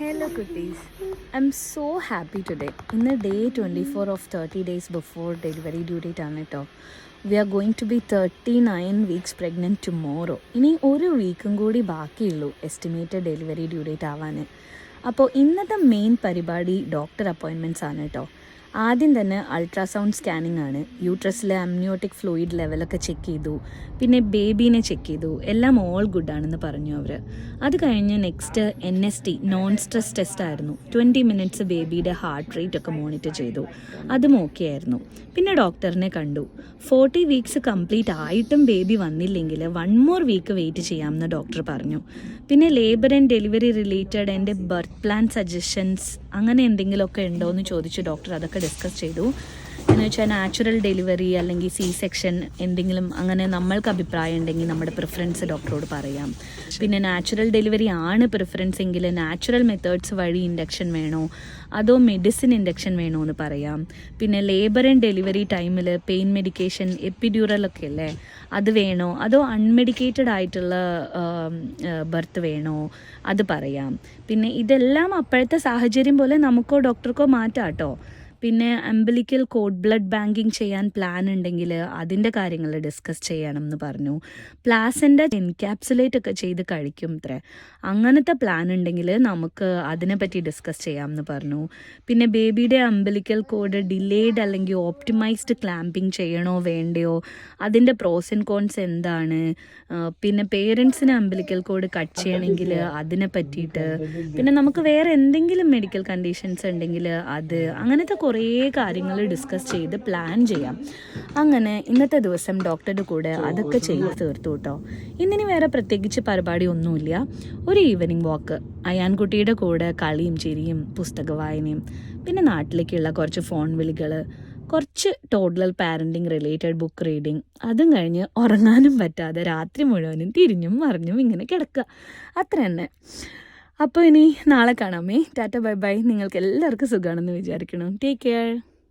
Hello, I am so happy today ഇന്ന് day twenty four of thirty days before delivery due date ആണ് കേട്ടോ we are going to be thirty nine weeks pregnant tomorrow ഇനി ഒരു വീക്കും കൂടി ബാക്കിയുള്ളൂ estimated delivery due date ആവാൻ അപ്പോൾ ഇന്നത്തെ മെയിൻ പരിപാടി ഡോക്ടർ അപ്പോയിൻമെന്റ്സ് ആണ് കേട്ടോ ആദ്യം തന്നെ അൾട്രാസൗണ്ട് സ്കാനിങ് ആണ് യൂട്രസിലെ അമ്നിയോട്ടിക് ഫ്ലൂയിഡ് ലെവലൊക്കെ ചെക്ക് ചെയ്തു. പിന്നെ ബേബീനെ ചെക്ക് ചെയ്തു. എല്ലാം ഓൾ ഗുഡ് ആണെന്ന് പറഞ്ഞു അവർ അത് കഴിഞ്ഞ് next N S T non stress test ആയിരുന്നു. ട്വന്റി മിനിറ്റ്സ് ബേബിയുടെ ഹാർട്ട് റേറ്റ് ഒക്കെ മോണിറ്റർ ചെയ്തു. അതും ഓക്കെ ആയിരുന്നു. പിന്നെ ഡോക്ടറിനെ കണ്ടു. ഫോർട്ടി വീക്സ് കംപ്ലീറ്റ് ആയിട്ടും ബേബി വന്നില്ലെങ്കിൽ വൺ മോർ വീക്ക് വെയിറ്റ് ചെയ്യാമെന്ന് ഡോക്ടർ പറഞ്ഞു. പിന്നെ ലേബർ ആൻഡ് ഡെലിവറി റിലേറ്റഡ് എന്റെ ബർത്ത് പ്ലാൻ സജഷൻസ് അങ്ങനെ എന്തെങ്കിലുമൊക്കെ ഉണ്ടോ എന്ന് ചോദിച്ചു ഡോക്ടർ അതൊക്കെ ഡിസ്കസ് ചെയ്തു. എന്ന് വെച്ചാൽ നാച്ചുറൽ ഡെലിവറി അല്ലെങ്കിൽ സി സെക്ഷൻ എന്തെങ്കിലും അങ്ങനെ നമ്മൾക്ക് അഭിപ്രായം ഉണ്ടെങ്കിൽ നമ്മുടെ പ്രിഫറൻസ് ഡോക്ടറോട് പറയാം. പിന്നെ നാച്ചുറൽ ഡെലിവറി ആണ് പ്രിഫറൻസ് എങ്കിൽ നാച്ചുറൽ മെത്തേഡ്സ് വഴി ഇൻഡക്ഷൻ വേണോ? അതോ മെഡിസിൻ ഇൻഡക്ഷൻ വേണോ എന്ന് പറയാം. പിന്നെ ലേബർ ആൻഡ് ഡെലിവറി ടൈമിൽ പെയിൻ മെഡിക്കേഷൻ എപ്പിഡ്യൂറലൊക്കെ അല്ലേ? അത് വേണോ? അതോ അൺമെഡിക്കേറ്റഡ് ആയിട്ടുള്ള ബർത്ത് വേണോ? അത് പറയാം. പിന്നെ ഇതെല്ലാം അപ്പോഴത്തെ സാഹചര്യം പോലെ നമുക്കോ ഡോക്ടർക്കോ മാറ്റാം കേട്ടോ പിന്നെ അംബലിക്കൽ കോഡ് ബ്ലഡ് ബാങ്കിങ് ചെയ്യാൻ പ്ലാൻ ഉണ്ടെങ്കിൽ അതിന്റെ കാര്യങ്ങൾ ഡിസ്കസ് ചെയ്യണം എന്ന് പറഞ്ഞു. പ്ലാസിന്റെ എൻക്യാപ്സുലേറ്റ് ഒക്കെ ചെയ്ത് കഴിക്കും ഇത്ര അങ്ങനത്തെ പ്ലാൻ ഉണ്ടെങ്കിൽ നമുക്ക് അതിനെപ്പറ്റി ഡിസ്കസ് ചെയ്യാം എന്ന് പറഞ്ഞു. പിന്നെ ബേബിയുടെ അംബലിക്കൽ കോഡ് ഡിലേഡ് അല്ലെങ്കിൽ ഓപ്റ്റിമൈസ്ഡ് ക്ലാമ്പിങ് ചെയ്യണോ വേണ്ടയോ? അതിന്റെ പ്രോസ് ആൻഡ് കോൺസ് എന്താണ്? പിന്നെ പേരൻസിന് അംബലിക്കൽ കോഡ് കട്ട് ചെയ്യണമെങ്കിൽ അതിനെ പറ്റിയിട്ട്. പിന്നെ നമുക്ക് വേറെ എന്തെങ്കിലും മെഡിക്കൽ കണ്ടീഷൻസ് ഉണ്ടെങ്കിൽ അത് അങ്ങനത്തെ കുറേ കാര്യങ്ങൾ ഡിസ്കസ് ചെയ്ത് പ്ലാൻ ചെയ്യാം. അങ്ങനെ ഇന്നത്തെ ദിവസം ഡോക്ടറുടെ കൂടെ അതൊക്കെ ചെയ്ത് തീർത്തു കേട്ടോ ഇന്നിനി വേറെ പ്രത്യേകിച്ച് പരിപാടി ഒന്നുമില്ല. ഒരു ഈവനിങ് വാക്ക് അയാൻകുട്ടിയുടെ കൂടെ കളിയും ചിരിയും പുസ്തക വായനയും പിന്നെ നാട്ടിലേക്കുള്ള കുറച്ച് ഫോൺ വിളികൾ കുറച്ച് total parenting related book reading അതും കഴിഞ്ഞ് ഉറങ്ങാനും പറ്റാതെ രാത്രി മുഴുവനും തിരിഞ്ഞും മറിഞ്ഞും ഇങ്ങനെ കിടക്കുക. അത്ര തന്നെ അപ്പോൾ ഇനി നാളെ കാണാമേ ടാറ്റ ബൈ ബൈ. നിങ്ങൾക്ക് എല്ലാവർക്കും സുഖമാണെന്ന് വിചാരിക്കണം ടേക്ക് കെയർ.